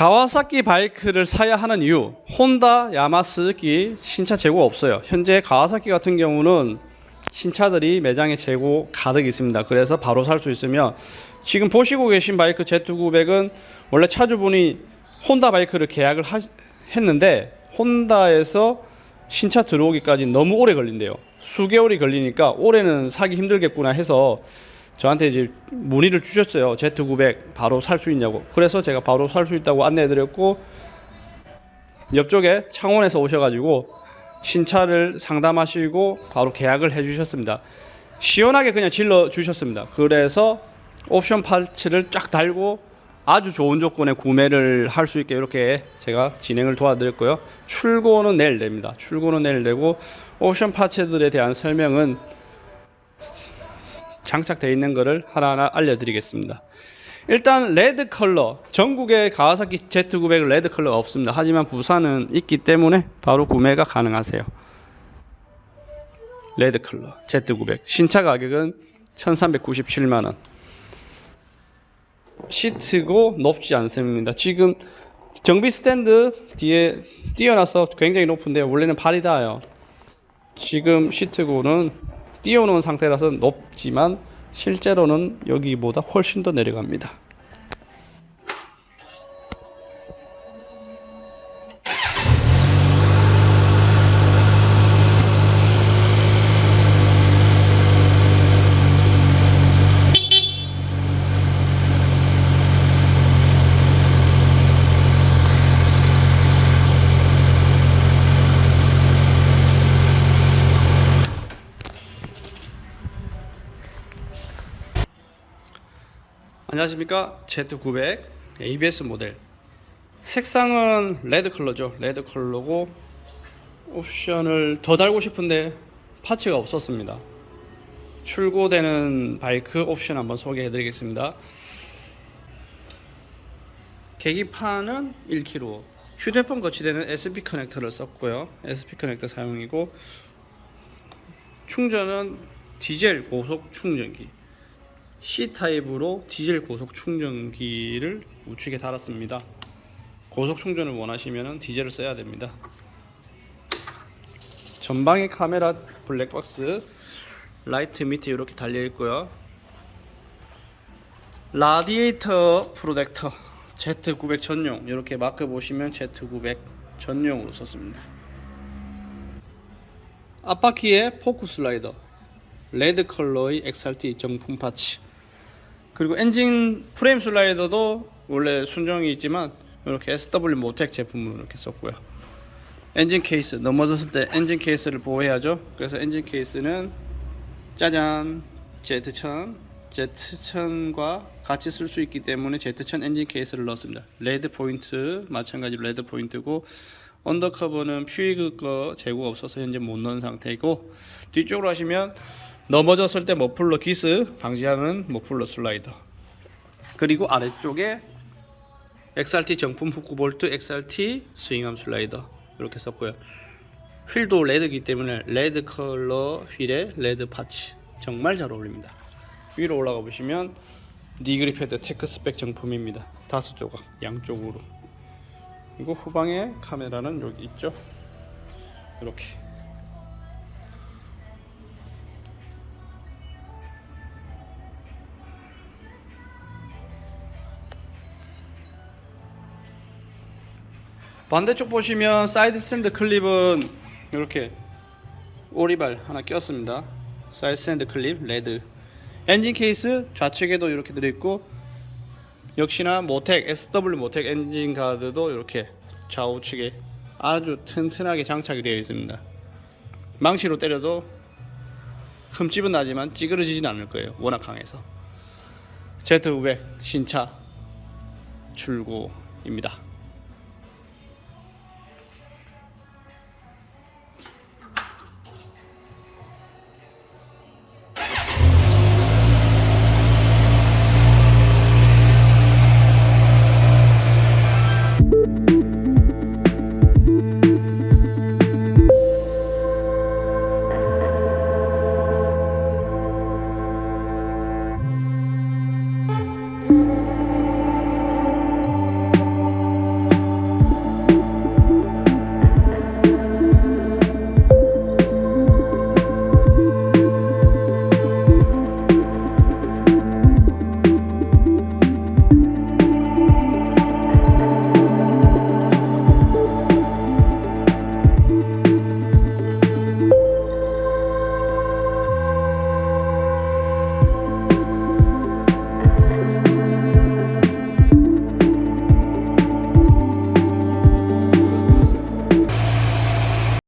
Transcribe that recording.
가와사키 바이크를 사야 하는 이유 혼다, 야마스기 신차 재고가 없어요. 현재 가와사키 같은 경우는 신차들이 매장에 재고 가득 있습니다. 그래서 바로 살 수 있으며 지금 보시고 계신 바이크 Z900은 원래 차주분이 혼다 바이크를 계약을 하- 했는데 혼다에서 신차 들어오기까지 너무 오래 걸린대요. 수개월이 걸리니까 올해는 사기 힘들겠구나 해서 저한테 이제 문의를 주셨어요. Z900 바로 살 수 있냐고. 그래서 제가 바로 살 수 있다고 안내해드렸고 옆쪽에 창원에서 오셔가지고 신차를 상담하시고 바로 계약을 해주셨습니다. 시원하게 그냥 질러 주셨습니다. 그래서 옵션 파츠를 쫙 달고 아주 좋은 조건에 구매를 할 수 있게 이렇게 제가 진행을 도와드렸고요. 출고는 내일 됩니다. 출고는 내일 되고 옵션 파츠들에 대한 설명은 장착되어 있는 것을 하나하나 알려드리겠습니다. 일단 레드 컬러 전국에 가와사키 Z900 레드 컬러가 없습니다. 하지만 부산은 있기 때문에 바로 구매가 가능하세요. 레드 컬러 Z900 신차 가격은 1,397만 원. 시트고 높지 않습니다. 지금 정비 스탠드 뒤에 띄어놔서 굉장히 높은데 원래는 발이 닿아요. 지금 시트고는 띄워놓은 상태라서 높지만 실제로는 여기보다 훨씬 더 내려갑니다. 안녕하십니까? Z900 ABS 모델. 색상은 레드 컬러죠. 레드 컬러고 옵션을 더 달고 싶은데 파츠가 없었습니다. 출고되는 바이크 옵션 한번 소개해 드리겠습니다. 계기판은 1kg 휴대폰 거치대는 SP 커넥터를 썼고요. SP 커넥터 사용이고 충전은 디젤 고속 충전기 C 타입으로 디젤 고속 충전기를 우측에 달았습니다. 고속 충전을 원하시면 디젤을 써야 됩니다. 전방에 카메라 블랙박스 라이트 밑에 이렇게 달려 있고요. 라디에이터 프로젝터 Z900 전용 이렇게 마크 보시면 Z900 전용으로 썼습니다. 앞바퀴에 포크 슬라이더 레드 컬러의 XRT 정품 파츠 그리고 엔진 프레임 슬라이더도 원래 순정이 있지만 이렇게 SW 모텍 제품으로 이렇게 썼고요. 엔진 케이스 넘어졌을 때 엔진 케이스를 보호해야죠. 그래서 엔진 케이스는 짜잔 Z1000 Z1000과 같이 쓸 수 있기 때문에 Z1000 엔진 케이스를 넣었습니다. 레드 포인트 마찬가지로 레드 포인트고 언더커버는 퓨이그 거 재고가 없어서 현재 못 넣은 상태이고 뒤쪽으로 하시면 넘어졌을 때 머플러 기스 방지하는 머플러 슬라이더. 그리고 아래쪽에 XRT 정품 후크 볼트 XRT 스윙암 슬라이더. 이렇게 썼고요. 휠도 레드이기 때문에 레드 컬러 휠에 레드 파츠. 정말 잘 어울립니다. 위로 올라가 보시면 니그리 패드 테크 스펙 정품입니다. 다섯 조각 양쪽으로. 그리고 후방에 카메라는 여기 있죠? 이렇게 반대쪽 보시면 사이드 스탠드 클립은 이렇게 오리발 하나 꼈습니다. 사이드 스탠드 클립 레드. 엔진 케이스 좌측에도 이렇게 들어있고 역시나 모텍 SW 모텍 엔진 가드도 이렇게 좌우측에 아주 튼튼하게 장착이 되어 있습니다. 망치로 때려도 흠집은 나지만 찌그러지진 않을 거예요. 워낙 강해서. Z500 신차 출고입니다.